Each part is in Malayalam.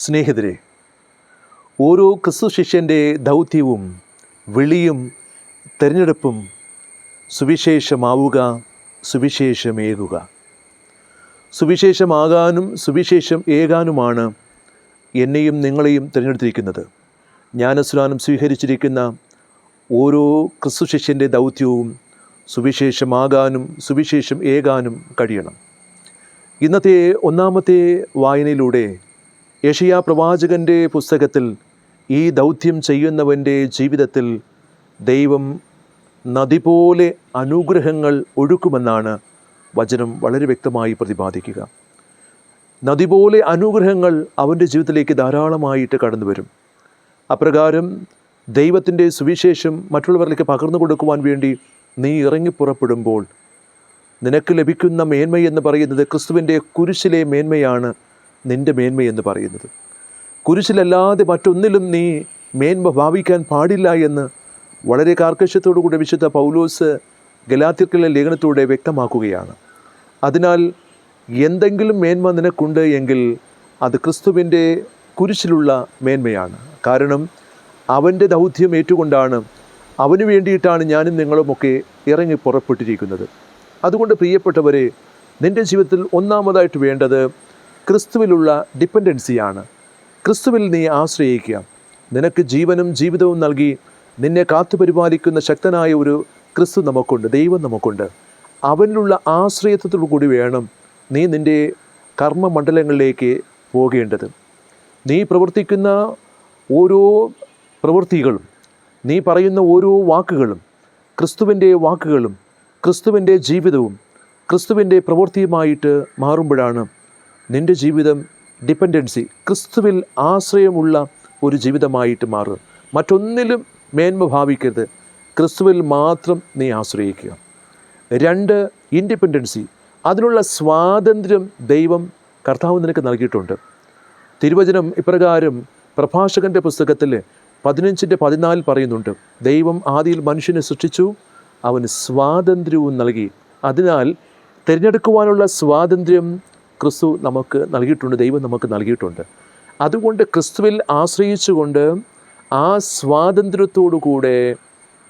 സ്നേഹിതരെ ഓരോ ക്രിസ്തു ശിഷ്യന്റെ ദൗത്യവും വിളിയും തിരഞ്ഞെടുപ്പും സുവിശേഷമാവുക സുവിശേഷമേകുക. സുവിശേഷമാകാനും സുവിശേഷം ഏകാനുമാണ് എന്നെയും നിങ്ങളെയും തിരഞ്ഞെടുത്തിരിക്കുന്നത്. ജ്ഞാനസ്നാനം സ്വീകരിച്ചിരിക്കുന്ന ഓരോ ക്രിസ്തു ശിഷ്യന്റെ ദൗത്യവും സുവിശേഷമാകാനും സുവിശേഷം ഏകാനും കഴിയണം. ഇന്നത്തെ ഒന്നാമത്തെ വായനയിലൂടെ യഷിയ പ്രവാചകന്റെ പുസ്തകത്തിൽ ഈ ദൗത്യം ചെയ്യുന്നവന്റെ ജീവിതത്തിൽ ദൈവം നദി പോലെ അനുഗ്രഹങ്ങൾ ഒഴുക്കുമെന്നാണ് വചനം വളരെ വ്യക്തമായി പ്രതിപാദിക്കുക. നദി പോലെ അനുഗ്രഹങ്ങൾ അവന്റെ ജീവിതത്തിലേക്ക് ധാരാളമായിട്ട് കടന്നു വരും അപ്രകാരം ദൈവത്തിന്റെ സുവിശേഷം മറ്റുള്ളവരിലേക്ക് പകർന്നു കൊടുക്കുവാൻ വേണ്ടി നീ ഇറങ്ങിപ്പുറപ്പെടുമ്പോൾ നിനക്ക് ലഭിക്കുന്ന മേന്മയെന്ന് പറയുന്നത് ക്രിസ്തുവിന്റെ കുരിശിലെ മേന്മയാണ് നിന്റെ മേന്മയെന്ന് പറയുന്നത്. കുരിശിലല്ലാതെ മറ്റൊന്നിലും നീ മേന്മ ഭാവിക്കാൻ പാടില്ല എന്ന് വളരെ കാർക്കശ്യത്തോടുകൂടി വിശുദ്ധ പൗലോസ് ഗലാത്തിർക്കിലെ ലേഖനത്തോടെ വ്യക്തമാക്കുകയാണ്. അതിനാൽ എന്തെങ്കിലും മേന്മ നിനക്കുണ്ട് എങ്കിൽ അത് ക്രിസ്തുവിന്റെ കുരിശിലുള്ള മേന്മയാണ്. കാരണം അവന്റെ ദൗത്യം ഏറ്റുകൊണ്ടാണ് അവന് വേണ്ടിയിട്ടാണ് ഞാനും നിങ്ങളുമൊക്കെ ഇറങ്ങി പുറപ്പെട്ടിരിക്കുന്നത്. അതുകൊണ്ട് പ്രിയപ്പെട്ടവരെ നിന്റെ ജീവിതത്തിൽ ഒന്നാമതായിട്ട് വേണ്ടത് ക്രിസ്തുവിലുള്ള ഡിപ്പെൻഡൻസിയാണ് ക്രിസ്തുവിൽ നീ ആശ്രയിക്കുക. നിനക്ക് ജീവനും ജീവിതവും നൽകി നിന്നെ കാത്തുപരിപാലിക്കുന്ന ശക്തനായ ഒരു ക്രിസ്തു നമുക്കുണ്ട് ദൈവം നമുക്കുണ്ട്. അവനിലുള്ള ആശ്രയത്വത്തോടു കൂടി വേണം നീ നിന്റെ കർമ്മമണ്ഡലങ്ങളിലേക്ക് പോകേണ്ടത്. നീ പ്രവർത്തിക്കുന്ന ഓരോ പ്രവൃത്തികളും നീ പറയുന്ന ഓരോ വാക്കുകളും ക്രിസ്തുവിന്റെ വാക്കുകളും ക്രിസ്തുവിന്റെ ജീവിതവും ക്രിസ്തുവിന്റെ പ്രവൃത്തിയുമായിട്ട് മാറുമ്പോഴാണ് നിന്റെ ജീവിതം ഡിപ്പെൻഡൻസി ക്രിസ്തുവിൽ ആശ്രയമുള്ള ഒരു ജീവിതമായിട്ട് മാറുക. മറ്റൊന്നിലും മേന്മ ഭാവിക്കരുത്. ക്രിസ്തുവിൽ മാത്രം നീ ആശ്രയിക്കുക. രണ്ട് ഇൻഡിപെൻഡൻസി അതിനുള്ള സ്വാതന്ത്ര്യം ദൈവം കർത്താവ് നിനക്ക് നൽകിയിട്ടുണ്ട്. തിരുവചനം ഇപ്രകാരം പ്രഭാഷകന്റെ പുസ്തകത്തിൽ പതിനഞ്ചിന്റെ പതിനാലിൽ പറയുന്നുണ്ട്. ദൈവം ആദിയിൽ മനുഷ്യനെ സൃഷ്ടിച്ചു അവന് സ്വാതന്ത്ര്യവും നൽകി. അതിനാൽ തിരഞ്ഞെടുക്കുവാനുള്ള സ്വാതന്ത്ര്യം ക്രിസ്തു നമുക്ക് നൽകിയിട്ടുണ്ട് ദൈവം നമുക്ക് നൽകിയിട്ടുണ്ട്. അതുകൊണ്ട് ക്രിസ്തുവിൽ ആശ്രയിച്ചുകൊണ്ട് ആ സ്വാതന്ത്ര്യത്തോടു കൂടെ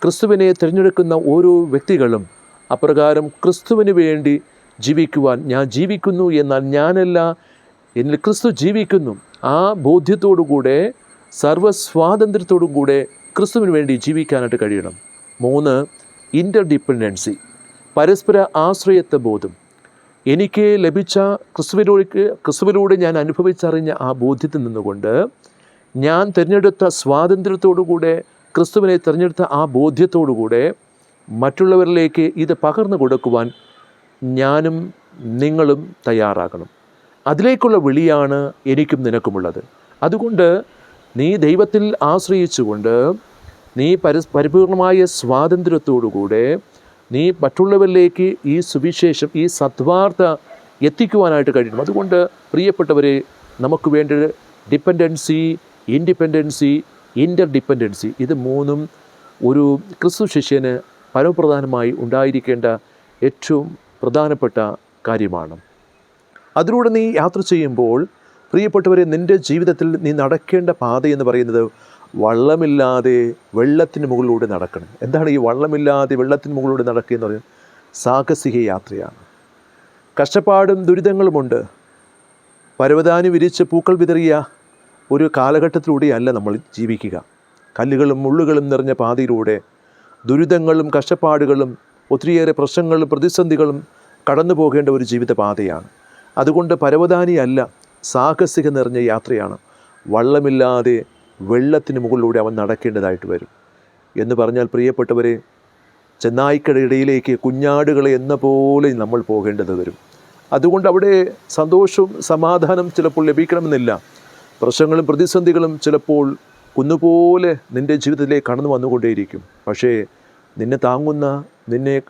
ക്രിസ്തുവിനെ തിരഞ്ഞെടുക്കുന്ന ഓരോ വ്യക്തികളും അപ്രകാരം ക്രിസ്തുവിന് വേണ്ടി ജീവിക്കുവാൻ ഞാൻ ജീവിക്കുന്നു എന്നാൽ ഞാനല്ല എന്നിൽ ക്രിസ്തു ജീവിക്കുന്നു. ആ ബോധ്യത്തോടു കൂടെ സർവസ്വാതന്ത്ര്യത്തോടും കൂടെ ക്രിസ്തുവിന് വേണ്ടി ജീവിക്കാനായിട്ട് കഴിയണം. മൂന്ന് ഇന്റർ ഡിപ്പെൻഡൻസി പരസ്പര ആശ്രയത്വ ബോധം എനിക്ക് ലഭിച്ച ക്രിസ്തുവിലൂടെ ക്രിസ്തുവിലൂടെ ഞാൻ അനുഭവിച്ചറിഞ്ഞ ആ ബോധ്യത്തിൽ നിന്നുകൊണ്ട് ഞാൻ തിരഞ്ഞെടുത്ത സ്വാതന്ത്ര്യത്തോടുകൂടെ ക്രിസ്തുവിനെ തിരഞ്ഞെടുത്ത ആ ബോധ്യത്തോടുകൂടെ മറ്റുള്ളവരിലേക്ക് ഇത് പകർന്നു കൊടുക്കുവാൻ ഞാനും നിങ്ങളും തയ്യാറാകണം. അതിലേക്കുള്ള വിളിയാണ് എനിക്കും നിനക്കുമുള്ളത്. അതുകൊണ്ട് നീ ദൈവത്തിൽ ആശ്രയിച്ചുകൊണ്ട് നീ പരിപൂർണമായ സ്വാതന്ത്ര്യത്തോടുകൂടെ നീ മറ്റുള്ളവരിലേക്ക് ഈ സുവിശേഷം ഈ സദ്വാർത്ത എത്തിക്കുവാനായിട്ട് കഴിയണം. അതുകൊണ്ട് പ്രിയപ്പെട്ടവരെ നമുക്ക് വേണ്ട ഡിപ്പെൻഡൻസി ഇൻഡിപെൻഡൻസി ഇന്റർ ഡിപ്പെൻഡൻസി ഇത് മൂന്നും ഒരു ക്രിസ്തു ശിഷ്യന് പരമപ്രധാനമായി ഉണ്ടായിരിക്കേണ്ട ഏറ്റവും പ്രധാനപ്പെട്ട കാര്യമാണ്. അതിലൂടെ നീ യാത്ര ചെയ്യുമ്പോൾ പ്രിയപ്പെട്ടവരെ നിന്റെ ജീവിതത്തിൽ നീ നടക്കേണ്ട പാത എന്ന് പറയുന്നത് വള്ളമില്ലാതെ വെള്ളത്തിന് മുകളിലൂടെ നടക്കണം. എന്താണ് ഈ വള്ളമില്ലാതെ വെള്ളത്തിന് മുകളിലൂടെ നടക്കുക എന്ന് പറയുന്നത്? സാഹസിക യാത്രയാണ്. കഷ്ടപ്പാടും ദുരിതങ്ങളുമുണ്ട്. പരവതാനി വിരിച്ച് പൂക്കൾ വിതറിയ ഒരു കാലഘട്ടത്തിലൂടെയല്ല നമ്മൾ ജീവിക്കുക. കല്ലുകളും മുള്ളുകളും നിറഞ്ഞ പാതയിലൂടെ ദുരിതങ്ങളും കഷ്ടപ്പാടുകളും ഒത്തിരിയേറെ പ്രശ്നങ്ങളും പ്രതിസന്ധികളും കടന്നു പോകേണ്ട ഒരു ജീവിതപാതയാണ് അതുകൊണ്ട് പരവതാനിയല്ല സാഹസിക നിറഞ്ഞ യാത്രയാണ്. വള്ളമില്ലാതെ വെള്ളത്തിന് മുകളിലൂടെ അവൻ നടക്കേണ്ടതായിട്ട് വരും. എന്ന് പറഞ്ഞാൽ പ്രിയപ്പെട്ടവരെ ചെന്നായിക്കടയിടയിലേക്ക് കുഞ്ഞാടുകളെ എന്ന പോലെ നമ്മൾ പോകേണ്ടത് വരും. അതുകൊണ്ട് അവിടെ സന്തോഷവും സമാധാനം ചിലപ്പോൾ ലഭിക്കണമെന്നില്ല. പ്രശ്നങ്ങളും പ്രതിസന്ധികളും ചിലപ്പോൾ കുന്നുപോലെ നിന്റെ ജീവിതത്തിലേക്ക് കടന്നു വന്നുകൊണ്ടേയിരിക്കും. പക്ഷേ നിന്നെ താങ്ങുന്ന നിന്നെ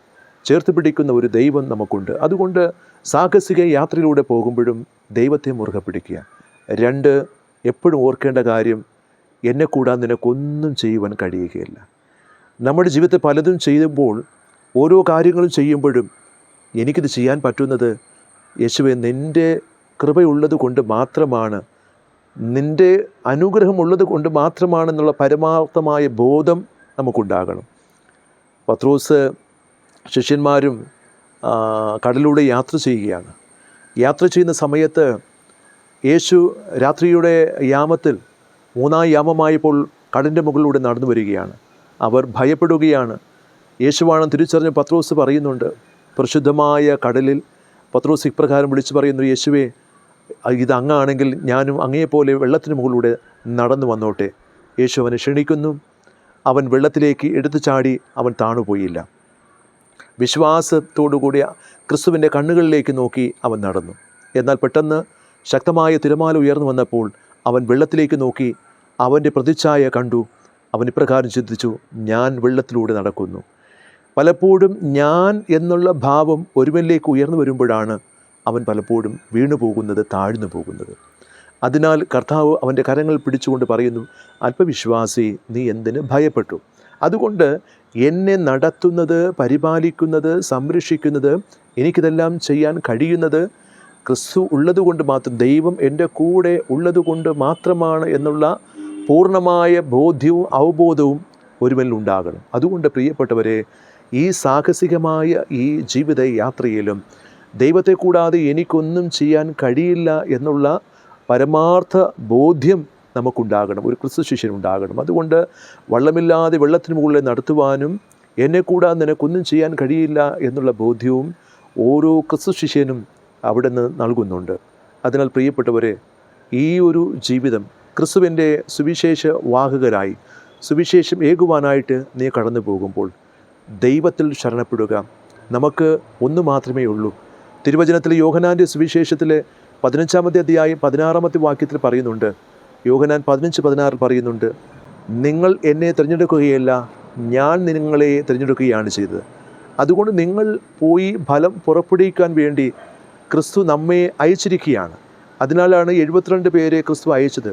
ചേർത്ത് പിടിക്കുന്ന ഒരു ദൈവം നമുക്കുണ്ട്. അതുകൊണ്ട് സാഹസിക യാത്രയിലൂടെ പോകുമ്പോഴും ദൈവത്തെ മുറുകെ പിടിക്കുക. രണ്ട് എപ്പോഴും ഓർക്കേണ്ട കാര്യം എന്നെ കൂടാതെ നിനക്കൊന്നും ചെയ്യുവാൻ കഴിയുകയില്ല. നമ്മുടെ ജീവിതത്തിൽ പലതും ചെയ്യുമ്പോൾ ഓരോ കാര്യങ്ങളും ചെയ്യുമ്പോഴും എനിക്കിത് ചെയ്യാൻ പറ്റുന്നത് യേശുവെ നിന്റെ കൃപയുള്ളത് കൊണ്ട് മാത്രമാണ്. നിന്റെ അനുഗ്രഹമുള്ളത് കൊണ്ട് മാത്രമാണെന്നുള്ള പരമാർത്ഥമായ ബോധം നമുക്കുണ്ടാകണം. പത്രോസ് ശിഷ്യന്മാരും കടലിലൂടെ യാത്ര ചെയ്യുകയാണ്. യാത്ര ചെയ്യുന്ന സമയത്ത് യേശു രാത്രിയുടെ യാമത്തിൽ മൂന്നാം യാമമായപ്പോൾ കടലിന്റെ മുകളിലൂടെ നടന്നു വരികയാണ്. അവർ ഭയപ്പെടുകയാണ്. യേശുവാണ് തിരിച്ചറിഞ്ഞ് പത്രോസ് പറയുന്നുണ്ട് പരിശുദ്ധമായ കടലിൽ പത്രോസ് ഇപ്രകാരം വിളിച്ചു പറയുന്നു യേശുവേ ഇത് അങ്ങാണെങ്കിൽ ഞാനും അങ്ങയെപ്പോലെ വെള്ളത്തിന് മുകളിലൂടെ നടന്നു വന്നോട്ടെ. യേശു അവനെ ക്ഷണിക്കുന്നു. അവൻ വെള്ളത്തിലേക്ക് എടുത്തു ചാടി അവൻ താണുപോയില്ല. വിശ്വാസത്തോടുകൂടിയ ക്രിസ്തുവിന്റെ കണ്ണുകളിലേക്ക് നോക്കി അവൻ നടന്നു. എന്നാൽ പെട്ടെന്ന് ശക്തമായ തിരമാല ഉയർന്നു വന്നപ്പോൾ അവൻ വെള്ളത്തിലേക്ക് നോക്കി. അവന്റെ പ്രതിച്ഛായ കണ്ടു. അവൻ ഇപ്രകാരം ചിന്തിച്ചു ഞാൻ വെള്ളത്തിലൂടെ നടക്കുന്നു. പലപ്പോഴും ഞാൻ എന്നുള്ള ഭാവം ഒരുവനിലേക്ക് ഉയർന്നു വരുമ്പോഴാണ് അവൻ പലപ്പോഴും വീണു പോകുന്നത് താഴ്ന്നു പോകുന്നത്. അതിനാൽ കർത്താവ് അവന്റെ കരങ്ങൾ പിടിച്ചുകൊണ്ട് പറയുന്നു അല്പവിശ്വാസി നീ എന്തിന് ഭയപ്പെട്ടു? അതുകൊണ്ട് എന്നെ നടത്തുന്നത് പരിപാലിക്കുന്നത് സംരക്ഷിക്കുന്നത് എനിക്കിതെല്ലാം ചെയ്യാൻ കഴിയുന്നത് ക്രിസ്തു ഉള്ളതുകൊണ്ട് മാത്രം ദൈവം എന്റെ കൂടെ ഉള്ളതുകൊണ്ട് മാത്രമാണ് എന്നുള്ള പൂർണമായ ബോധ്യവും അവബോധവും ഒരുവനിൽ ഉണ്ടാകണം. അതുകൊണ്ട് പ്രിയപ്പെട്ടവരെ ഈ സാഹസികമായ ഈ ജീവിത യാത്രയിലും ദൈവത്തെ കൂടാതെ എനിക്കൊന്നും ചെയ്യാൻ കഴിയില്ല എന്നുള്ള പരമാർത്ഥ ബോധ്യം നമുക്കുണ്ടാകണം. ഒരു ക്രിസ്തു ശിഷ്യനുണ്ടാകണം അതുകൊണ്ട് വള്ളമില്ലാതെ വെള്ളത്തിന് മുകളിൽ നടത്തുവാനും എന്നെ കൂടാതെ നിനക്കൊന്നും ചെയ്യാൻ കഴിയില്ല എന്നുള്ള ബോധ്യവും ഓരോ ക്രിസ്തു ശിഷ്യനും അവിടെ നിന്ന് നൽകുന്നുണ്ട്. അതിനാൽ പ്രിയപ്പെട്ടവരെ ഈ ഒരു ജീവിതം ക്രിസ്തുവിന്റെ സുവിശേഷ വാഹകരായി സുവിശേഷം ഏകുവാനായിട്ട് നീ കടന്നു പോകുമ്പോൾ ദൈവത്തിൽ ശരണപ്പെടുക. നമുക്ക് ഒന്ന് മാത്രമേ ഉള്ളൂ. തിരുവചനത്തിലെ യോഹനാന്റെ സുവിശേഷത്തിലെ പതിനഞ്ചാമത്തെ അധ്യായം പതിനാറാമത്തെ വാക്യത്തിൽ പറയുന്നുണ്ട്. യോഹനാൻ പതിനഞ്ച് പതിനാറിൽ പറയുന്നുണ്ട് നിങ്ങൾ എന്നെ തിരഞ്ഞെടുക്കുകയല്ല ഞാൻ നിങ്ങളെ തിരഞ്ഞെടുക്കുകയാണ് ചെയ്തത്. അതുകൊണ്ട് നിങ്ങൾ പോയി ഫലം പുറപ്പെടുവിക്കാൻ വേണ്ടി ക്രിസ്തു നമ്മെ അയച്ചിരിക്കുകയാണ്. അതിനാലാണ് എഴുപത്തിരണ്ട് പേരെ ക്രിസ്തു അയച്ചത്.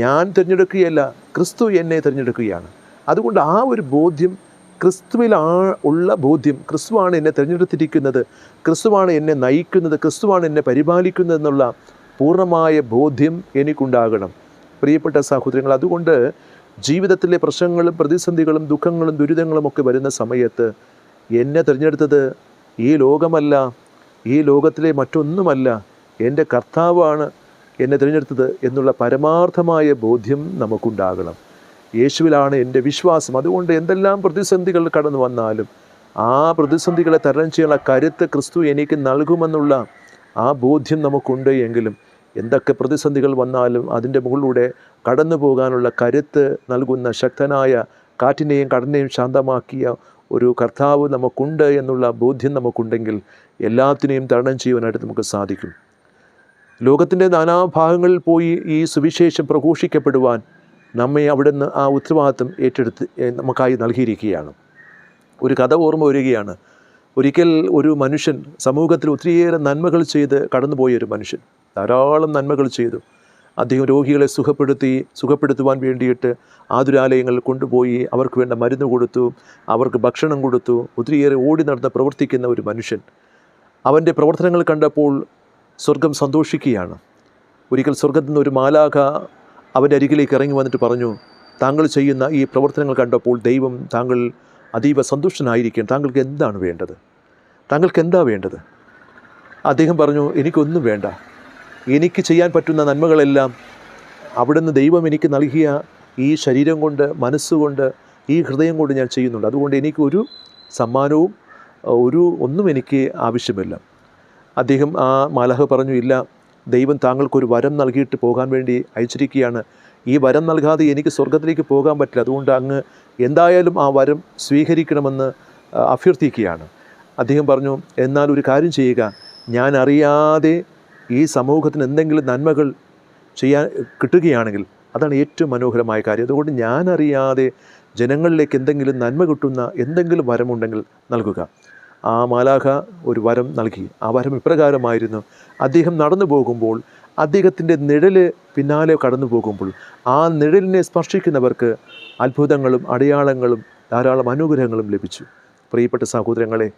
ഞാൻ തിരഞ്ഞെടുക്കുകയല്ല ക്രിസ്തു എന്നെ തിരഞ്ഞെടുക്കുകയാണ്. അതുകൊണ്ട് ആ ഒരു ബോധ്യം ക്രിസ്തുവിൽ ആ ഉള്ള ബോധ്യം ക്രിസ്തുവാണ് എന്നെ തിരഞ്ഞെടുത്തിരിക്കുന്നത് ക്രിസ്തുവാണ് എന്നെ നയിക്കുന്നത് ക്രിസ്തുവാണ് എന്നെ പരിപാലിക്കുന്നത് എന്നുള്ള പൂർണമായ ബോധ്യം എനിക്കുണ്ടാകണം. പ്രിയപ്പെട്ട സഹോദരങ്ങൾ അതുകൊണ്ട് ജീവിതത്തിലെ പ്രശ്നങ്ങളും പ്രതിസന്ധികളും ദുഃഖങ്ങളും ദുരിതങ്ങളും ഒക്കെ വരുന്ന സമയത്ത് എന്നെ തിരഞ്ഞെടുത്തത് ഈ ലോകമല്ല. ഈ ലോകത്തിലെ മറ്റൊന്നുമല്ല. എന്റെ കർത്താവാണ് എന്നെ തിരഞ്ഞെടുത്തത് എന്നുള്ള പരമാർത്ഥമായ ബോധ്യം നമുക്കുണ്ടാകണം. യേശുവിലാണ് എന്റെ വിശ്വാസം. അതുകൊണ്ട് എന്തെല്ലാം പ്രതിസന്ധികൾ കടന്നു വന്നാലും ആ പ്രതിസന്ധികളെ തരണം ചെയ്യാനുള്ള കരുത്ത് ക്രിസ്തു എനിക്ക് നൽകുമെന്നുള്ള ആ ബോധ്യം നമുക്കുണ്ട് എങ്കിലും എന്തൊക്കെ പ്രതിസന്ധികൾ വന്നാലും അതിന്റെ മുകളിലൂടെ കടന്നു പോകാനുള്ള കരുത്ത് നൽകുന്ന ശക്തനായ കാറ്റിനെയും കടലിനെയും ശാന്തമാക്കിയ ഒരു കർത്താവ് നമുക്കുണ്ട് എന്നുള്ള ബോധ്യം നമുക്കുണ്ടെങ്കിൽ എല്ലാത്തിനെയും തരണം ചെയ്യുവാനായിട്ട് നമുക്ക് സാധിക്കും. ലോകത്തിന്റെ നാനാഭാഗങ്ങളിൽ പോയി ഈ സുവിശേഷം പ്രഘോഷിക്കപ്പെടുവാൻ നമ്മെ അവിടുന്ന് ആ ഉത്തരവാദിത്വം ഏറ്റെടുത്ത് നമുക്കായി നൽകിയിരിക്കുകയാണ്. ഒരു കഥ ഓർമ്മ വരികയാണ്. ഒരിക്കൽ ഒരു മനുഷ്യൻ സമൂഹത്തിൽ ഒത്തിരിയേറെ നന്മകൾ ചെയ്ത് കടന്നുപോയ ഒരു മനുഷ്യൻ. ധാരാളം നന്മകൾ ചെയ്തു. അദ്ദേഹം രോഗികളെ സുഖപ്പെടുത്തി സുഖപ്പെടുത്തുവാൻ വേണ്ടിയിട്ട് ആതുരാലയങ്ങളിൽ കൊണ്ടുപോയി അവർക്ക് വേണ്ട മരുന്ന് കൊടുത്തു അവർക്ക് ഭക്ഷണം കൊടുത്തു. ഒത്തിരിയേറെ ഓടി നടന്ന് പ്രവർത്തിക്കുന്ന ഒരു മനുഷ്യൻ. അവന്റെ പ്രവർത്തനങ്ങൾ കണ്ടപ്പോൾ സ്വർഗം സന്തോഷിക്കുകയാണ്. ഒരിക്കൽ സ്വർഗത്തിൽ നിന്ന് ഒരു മാലാഖ അവന്റെ അരികിലേക്ക് ഇറങ്ങി വന്നിട്ട് പറഞ്ഞു താങ്കൾ ചെയ്യുന്ന ഈ പ്രവർത്തനങ്ങൾ കണ്ടപ്പോൾ ദൈവം താങ്കൾ അതീവ സന്തുഷ്ടനായിരിക്കും താങ്കൾക്ക് എന്താണ് വേണ്ടത്? താങ്കൾക്ക് എന്താ വേണ്ടത്? അദ്ദേഹം പറഞ്ഞു എനിക്കൊന്നും വേണ്ട. എനിക്ക് ചെയ്യാൻ പറ്റുന്ന നന്മകളെല്ലാം അവിടുന്ന് ദൈവം എനിക്ക് നൽകിയ ഈ ശരീരം കൊണ്ട് മനസ്സുകൊണ്ട് ഈ ഹൃദയം കൊണ്ട് ഞാൻ ചെയ്യുന്നുണ്ട്. അതുകൊണ്ട് എനിക്കൊരു സമ്മാനവും ഒരു ഒന്നും എനിക്ക് ആവശ്യമില്ല. അദ്ദേഹം ആ മാലഹ പറഞ്ഞു ഇല്ല ദൈവം താങ്കൾക്കൊരു വരം നൽകിയിട്ട് പോകാൻ വേണ്ടി അയച്ചിരിക്കുകയാണ്. ഈ വരം നൽകാതെ എനിക്ക് സ്വർഗത്തിലേക്ക് പോകാൻ പറ്റില്ല. അതുകൊണ്ട് അങ്ങ് എന്തായാലും ആ വരം സ്വീകരിക്കണമെന്ന് അഭ്യർത്ഥിക്കുകയാണ്. അദ്ദേഹം പറഞ്ഞു എന്നാൽ ഒരു കാര്യം ചെയ്യുക. ഞാൻ അറിയാതെ ഈ സമൂഹത്തിന് എന്തെങ്കിലും നന്മകൾ ചെയ്യാൻ കിട്ടുകയാണെങ്കിൽ അതാണ് ഏറ്റവും മനോഹരമായ കാര്യം. അതുകൊണ്ട് ഞാനറിയാതെ ജനങ്ങളിലേക്ക് എന്തെങ്കിലും നന്മ കിട്ടുന്ന എന്തെങ്കിലും വരമുണ്ടെങ്കിൽ നൽകുക. ആ മാലാഖ ഒരു വരം നൽകി. ആ വരം ഇപ്രകാരമായിരുന്നു. അദ്ദേഹം നടന്നു പോകുമ്പോൾ അദ്ദേഹത്തിന്റെ നിഴൽ പിന്നാലെ കടന്നു പോകുമ്പോൾ ആ നിഴലിനെ സ്പർശിക്കുന്നവർക്ക് അത്ഭുതങ്ങളും അടയാളങ്ങളും ധാരാളം അനുഗ്രഹങ്ങളും ലഭിച്ചു. പ്രിയപ്പെട്ട സഹോദരങ്ങളെ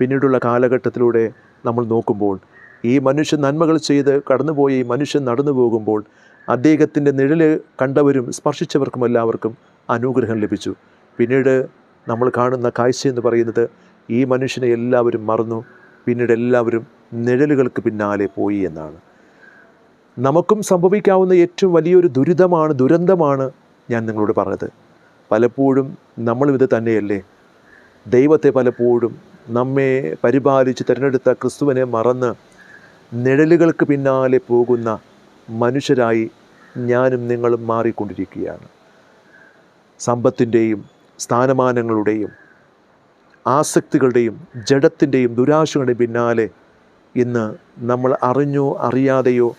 പിന്നീടുള്ള കാലഘട്ടത്തിലൂടെ നമ്മൾ നോക്കുമ്പോൾ ഈ മനുഷ്യൻ നന്മകൾ ചെയ്ത് കടന്നുപോയി മനുഷ്യൻ നടന്നു പോകുമ്പോൾ അദ്ദേഹത്തിന്റെ നിഴൽ കണ്ടവരും സ്പർശിച്ചവർക്കും എല്ലാവർക്കും അനുഗ്രഹം ലഭിച്ചു. പിന്നീട് നമ്മൾ കാണുന്ന കാഴ്ച എന്ന് പറയുന്നത് ഈ മനുഷ്യനെ എല്ലാവരും മറന്നു പിന്നീട് എല്ലാവരും നിഴലുകൾക്ക് പിന്നാലെ പോയി എന്നാണ്. നമുക്കും സംഭവിക്കാവുന്ന ഏറ്റവും വലിയൊരു ദുരിതമാണ് ദുരന്തമാണ് ഞാൻ നിങ്ങളോട് പറഞ്ഞത്. പലപ്പോഴും നമ്മളും ഇത് തന്നെയല്ലേ? ദൈവത്തെ പലപ്പോഴും നമ്മെ പരിപാലിച്ച് തിരഞ്ഞെടുത്ത ക്രിസ്തുവിനെ മറന്ന് നിഴലുകൾക്ക് പിന്നാലെ പോകുന്ന മനുഷ്യരായി ഞാനും നിങ്ങളും മാറിക്കൊണ്ടിരിക്കുകയാണ്. സമ്പത്തിന്റെയും സ്ഥാനമാനങ്ങളുടെയും ആസക്തികളുടെയും ജഡത്തിന്റെയും ദുരാശകളുടെയും പിന്നാലെ ഇന്ന് നമ്മൾ അറിഞ്ഞോ അറിയാതെയോ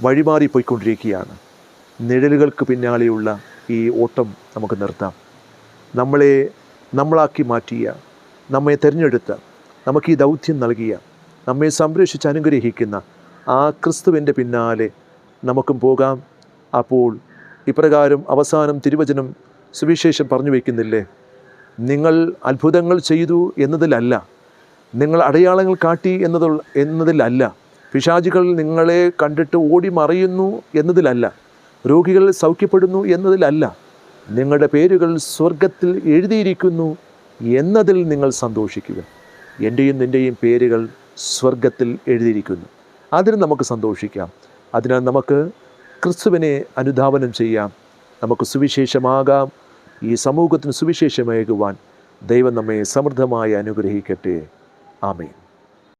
വഴിമാറിപ്പോയിക്കൊണ്ടിരിക്കുകയാണ്. നിഴലുകൾക്ക് പിന്നാലെയുള്ള ഈ ഓട്ടം നമുക്ക് നിർത്താം. നമ്മളെ നമ്മളാക്കി മാറ്റിയ നമ്മെ തിരഞ്ഞെടുത്ത നമുക്ക് ഈ ദൗത്യം നൽകിയ നമ്മെ സംരക്ഷിച്ച് അനുഗ്രഹിക്കുന്ന ആ ക്രിസ്തുവിന്റെ പിന്നാലെ നമുക്കും പോകാം. അപ്പോൾ ഇപ്രകാരം അവസാനം തിരുവചനം സുവിശേഷം പറഞ്ഞു വയ്ക്കുന്നില്ലേ നിങ്ങൾ അത്ഭുതങ്ങൾ ചെയ്തു എന്നതിലല്ല നിങ്ങൾ അടയാളങ്ങൾ കാട്ടി എന്നത എന്നതിലല്ല പിശാചികൾ നിങ്ങളെ കണ്ടിട്ട് ഓടി മറിയുന്നു എന്നതിലല്ല രോഗികൾ സൗഖ്യപ്പെടുന്നു എന്നതിലല്ല നിങ്ങളുടെ പേരുകൾ സ്വർഗത്തിൽ എഴുതിയിരിക്കുന്നു എന്നതിൽ നിങ്ങൾ സന്തോഷിക്കുക. എന്റെയും നിന്റെയും പേരുകൾ സ്വർഗത്തിൽ എഴുതിയിരിക്കുന്നു. അതിന് നമുക്ക് സന്തോഷിക്കാം. അതിനാൽ നമുക്ക് ക്രിസ്തുവിനെ അനുധാവനം ചെയ്യാം. നമുക്ക് സുവിശേഷമാകാം. ഈ സമൂഹത്തിന് സുവിശേഷമേകുവാൻ ദൈവം നമ്മെ സമൃദ്ധമായി അനുഗ്രഹിക്കട്ടെ. ആമേൻ.